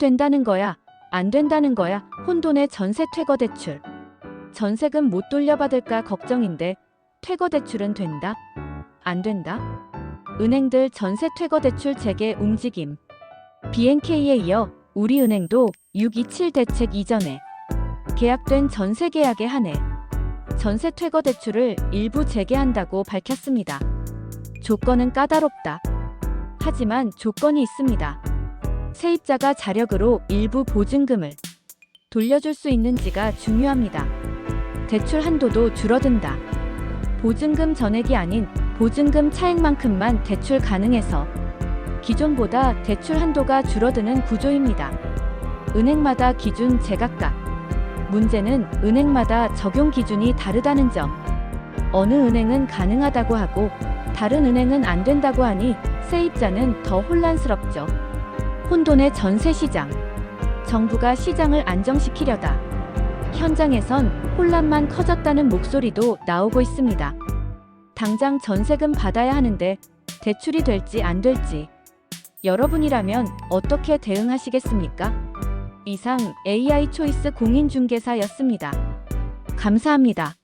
된다는 거야? 안 된다는 거야? 혼돈의 전세 퇴거 대출. 전세금 못 돌려받을까 걱정인데 퇴거 대출은 된다? 안 된다? 은행들 전세 퇴거 대출 재개 움직임. BNK에 이어 우리은행도 627 대책 이전에 계약된 전세 계약에 한해 전세 퇴거 대출을 일부 재개한다고 밝혔습니다. 조건은 까다롭다. 하지만 조건이 있습니다. 세입자가 자력으로 일부 보증금을 돌려줄 수 있는지가 중요합니다. 대출 한도도 줄어든다. 보증금 전액이 아닌 보증금 차액만큼만 대출 가능해서 기존보다 대출 한도가 줄어드는 구조입니다. 은행마다 기준 제각각. 문제는 은행마다 적용 기준이 다르다는 점. 어느 은행은 가능하다고 하고 다른 은행은 안 된다고 하니 세입자는 더 혼란스럽죠. 혼돈의 전세 시장. 정부가 시장을 안정시키려다 현장에선 혼란만 커졌다는 목소리도 나오고 있습니다. 당장 전세금 받아야 하는데 대출이 될지 안 될지 여러분이라면 어떻게 대응하시겠습니까? 이상 AI 초이스 공인중개사였습니다. 감사합니다.